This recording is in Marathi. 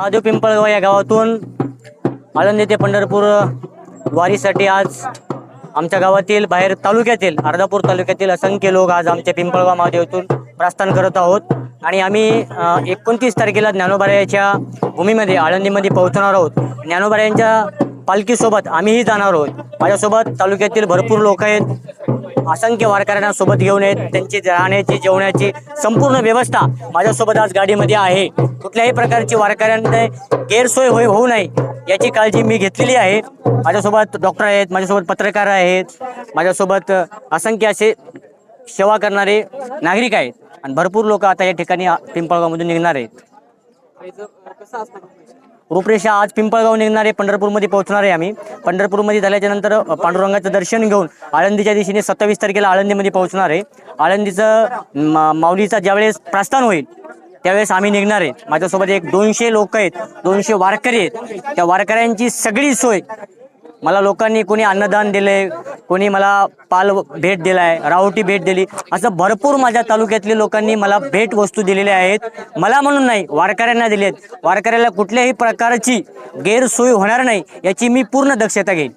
महादेव पिंपळगाव या गावातून आळंदी ते पंढरपूर वारीसाठी आज आमच्या गावातील बाहेर तालुक्यातील अर्धापूर तालुक्यातील असंख्य लोक आज आमच्या पिंपळगाव महादेवातून प्रस्थान करत आहोत. आणि आम्ही एकोणतीस तारखेला ज्ञानोबाऱ्याच्या भूमीमध्ये आळंदीमध्ये पोहोचणार आहोत. ज्ञानोबाऱ्यांच्या पालखीसोबत आम्हीही जाणार आहोत. माझ्यासोबत तालुक्यातील भरपूर लोक आहेत. असंख्य वारकऱ्यांना सोबत घेऊन येत त्यांची राहण्याची जेवणाची संपूर्ण व्यवस्था माझ्यासोबत आज गाडीमध्ये आहे. कुठल्याही प्रकारची वारकऱ्यांना गैरसोय होय होऊ नये याची काळजी मी घेतलेली आहे. माझ्यासोबत डॉक्टर आहेत माझ्यासोबत पत्रकार आहेत माझ्यासोबत असंख्य असे सेवा करणारे नागरिक आहेत. आणि भरपूर लोक आता या ठिकाणी पिंपळगावमधून निघणार आहेत. रूपरेषा आज पिंपळगाव निघणार आहे पंढरपूरमध्ये पोहोचणार आहे आम्ही. पंढरपूरमध्ये झाल्याच्यानंतर पांडुरंगाचं दर्शन घेऊन आळंदीच्या दिशेने सत्तावीस तारखेला आळंदीमध्ये पोहोचणार आहे. आळंदीचं माऊलीचा ज्यावेळेस प्रस्थान होईल त्यावेळेस आम्ही निघणार आहे. माझ्यासोबत एक दोनशे लोक आहेत दोनशे वारकरी आहेत. त्या वारकऱ्यांची सगळी सोय. मला लोकांनी कोणी अन्नदान दिले कोणी मला पाल भेट दिलाय राहुटी भेट दिली असं भरपूर माझ्या तालुक्यातल्या लोकांनी मला भेट वस्तू दिलेल्या आहेत. मला म्हणून नाही वारकऱ्यांना दिलेत. वारकऱ्याला कुठल्याही प्रकारची गैरसोय होणार नाही याची मी पूर्ण दक्षता घेईन.